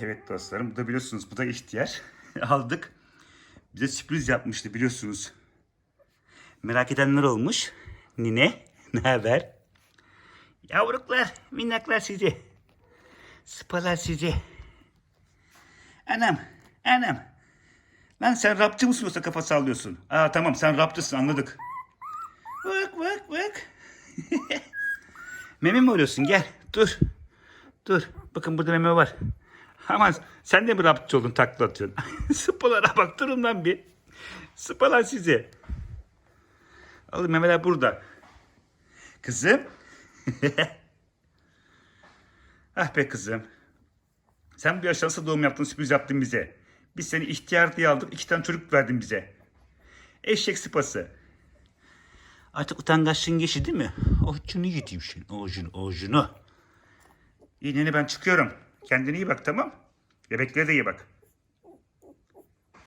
Evet dostlarım bu da biliyorsunuz bu da ihtiyar. Aldık. Bize sürpriz yapmıştı biliyorsunuz. Merak edenler olmuş. Nine ne haber? Yavruklar minnaklar sizi. Sıpalar sizi. Anam anam. Lan sen rapçı mısın yoksa kafa sallıyorsun? Aa tamam sen rapçısın anladık. Bak bak bak. meme mi arıyorsun gel dur. Dur bakın burada meme var. Aman sen de mi rapçı oldun takla atıyorsun? Sıpalara bak durun lan bir. Sıpalar sizi. Alın memeler burada. Kızım. ah be kızım. Sen bu yaşta nasıl doğum yaptın sürpriz yaptın bize. Biz seni ihtiyar diye aldık iki tane çocuk verdin bize. Eşek sıpası. Artık utangaçlığın geçti değil mi? Oğuzunu yediğim şeyin. Oğuzunu, oğuzunu. İyi nene ben çıkıyorum. Kendine iyi bak tamam. Bebeklere de iyi bak.